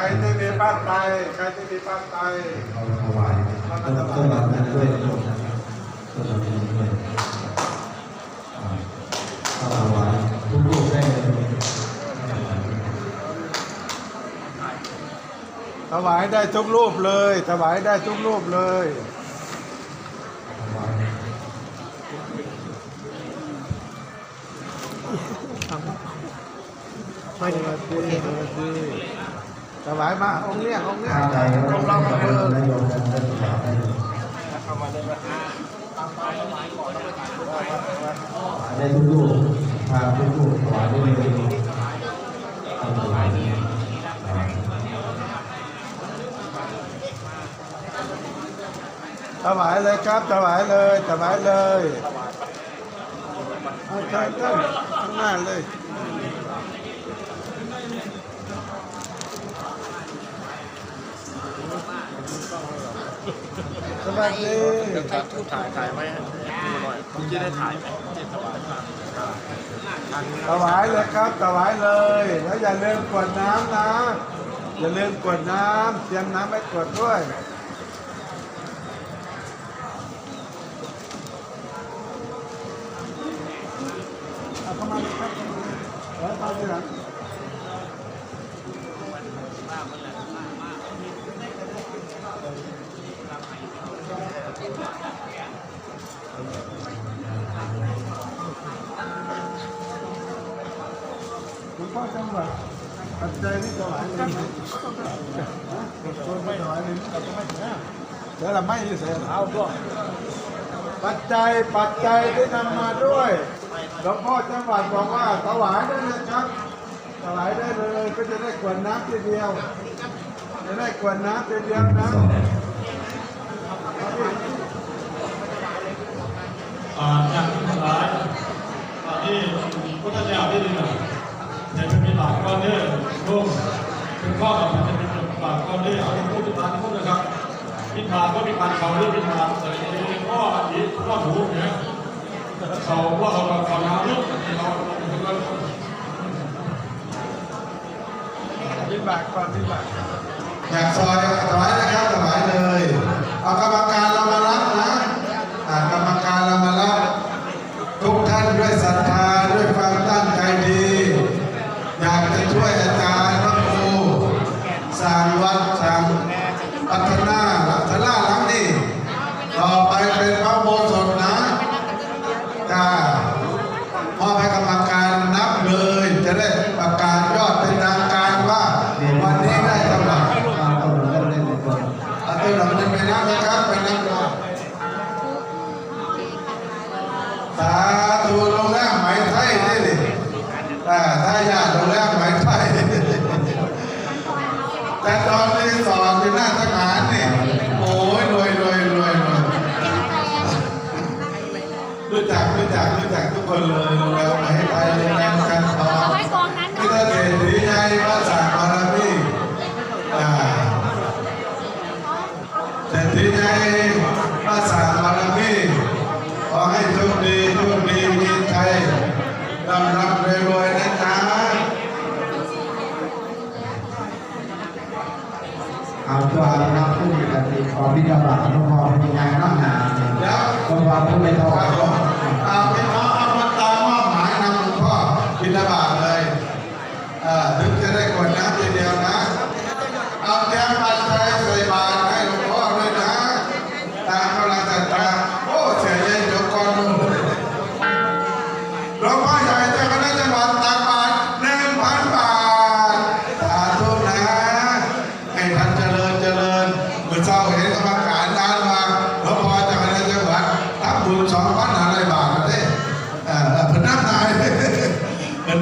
รที่มีบ้านไตใครที่มีบ้านไตเอาถวายต้นต้นรับนั้นด้วยนะโยมนะครับต้นรับนั้นด้วยถวายทุกรูปได้เลยถวายได้ทุกรูปเลย ถวายได้ทุกรูปเลยถวายไม่ได้มาดีมาดี ถวายมาองค์เนี้ยองค์เนี้ยถ้าใดองก็ค์เราองมาการเออนโยมนั้นได้ถวาเลยได้ทุกรูปพาทุกรูปถวายได้เลยเอาถวายอ่าถวายเลยครับถวายเลยถวายเลยเอาใช่ใช่ข้างหน้าเลย สบายดีถ่ายถ่ายถ่ายไหมดูหน่อยผมจะได้ถ่ายไหมที่ถวายมาทางนี้ถวายเลยครับถวายเลย แล้วอย่าลืมกวดน้ำนะ อย่าลืมกวดน้ำเตรียมน้ำไว้กวดด้วย เอาเข้ามาเลยครับแล้วตามทีหลัง หลวงพ่อจังหวัดปัจจัยนี่ถวายเลยนะคนไม่ถวายเลยเดี๋ยวเราไม่ยืดเสียเอาด้วยปัจจัยปัจจัยที่นำมาด้วยหลวงพ่อจังหวัดบอกว่าถวายได้เลยครับถวายได้เลยก็จะได้กวดน้ำทีเดียวจะได้กวดน้ำทีเดียวนะ พิพากษาก็พิพากษาเขาหรือพิพากษาแต่ในข้ออีกข้อหูเนี่ยเขาว่าเขาเขาน้ำลูกเราเราวิบากก่อนวิบากอยากซอยถวายนะครับถวายเลยเอากรรมการเรามารับนะกรรมการเรามารับทุกท่านด้วยศรัทธาด้วยความตั้งใจดี อยากจะช่วยอาจารย์พระครูสร้างวัดสร้างพัฒนาหลักศาลา แต่ตอนนี้สอนเป็นหน้าทหารนี่โอ้ยรวยรวยรวยรวยรู้จักรู้จักรู้จักทุกคนเลยลงแล้วไหมไทยลงแรกกันทอง เอาไว้กองนั้น พิ เนาะ ธเดชดีใจพระสากบารมีอ่าเศรษฐีใจพระสากบารมีขอให้โชคดีโชคดีมีชัยร่ำรับรวยๆนะจ๊ะ ตัวรับผู้มีกติขอพิจารณาหลวงพ่อเป็นยังไงน้องหนาแล้วหลวงผู้ไม่ถควารัยบผมเอาพี่น้อง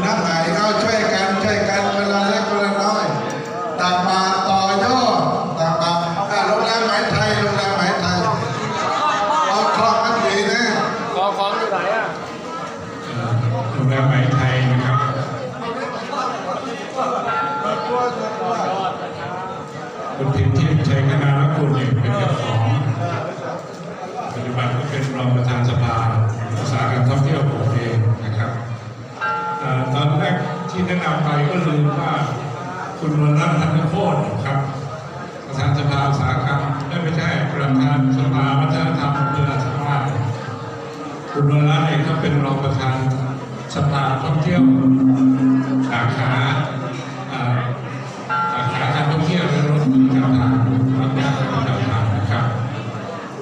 ทั้งหลายก็ช่วยกันช่วยกันคนละเล็กคนละน้อยต่างมาต่อยอดต่างมาโรงแรมหมาไทยโรงแรมหมาไทยเอาคลองมันดีนะคลองคลองอยู่ไหนอะโรงแรมหมาไทย ที่แนะนำไปก็ลืมว่าคุณวรรัตน์พันโคตรครับประธานสภาอุตสาหกรรมได้ไม่ใช่ประธานสภาวัฒนธรรมอำเภอสภาคุณวรรัตน์เองก็เป็นรองประธานสภาท่องเที่ยวสาขาสาขาการท่องเที่ยวและรถการทางรับจ้างการทางนะครับ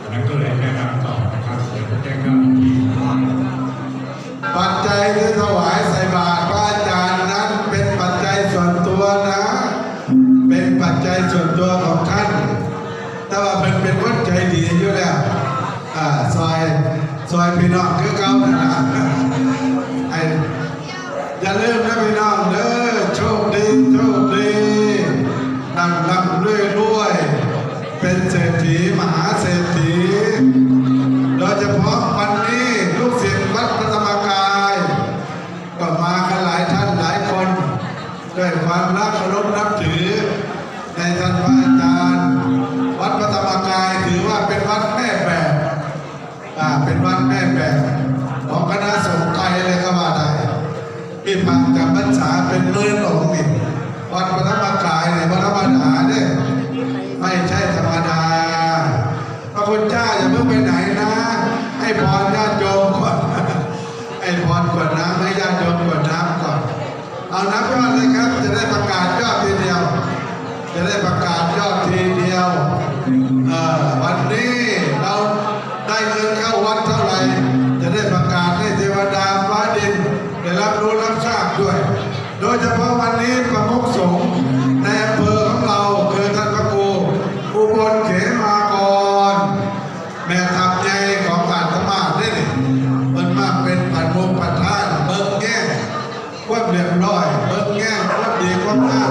อันนั้นก็เลยแนะนำต่อนะครับเดี๋ยวจะแจ้งเจ้าหน้ ซอยซอยพี่น้องคือเก่านั่นะไอ้อย่าลืมนะพี่น้องเด้อโชคดีโชคดีนำนำด้วยรวยเป็นเศรษฐีมหาเศรษฐีโดยเฉพาะวันนี้ลูกศิษย์วัดพระธรรมกายก็มากันหลายท่านหลายคนด้วยความรักเคารพนับถือ ในท่านพระอาจารย์ วัดพระธรรมกายถือว่าเป็นวัดแม่แบบอ่าเป็นวัด แม่ของคณะสงฆ์ไทยเลยก็ว่าได้ที่พังจำพรรษาเป็นหมื่นองค์นี่วัดพระธรรมกายเนี่ยพระธรรมดาเนี่ยไม่ใช่ธรรมดาพระคุณเจ้าอย่าเพิ่งไปไหนนะ ให้พรญาติโยมก่อนให้พรกวดน้ำให้ญาติโยมกวดน้ำก่อน เอานับยอดเลยครับ จะได้ประกาศยอดทีเดียว จะได้ประกาศยอดทีเดียว นเขมากร แม่ทัพใหญ่ของอาตมาได้นี่มันมาเป็นผ่านมุมผ่านท่านเบิ่งแง่ความเรียบร้อย เบิ่งแง่ความดีความงาม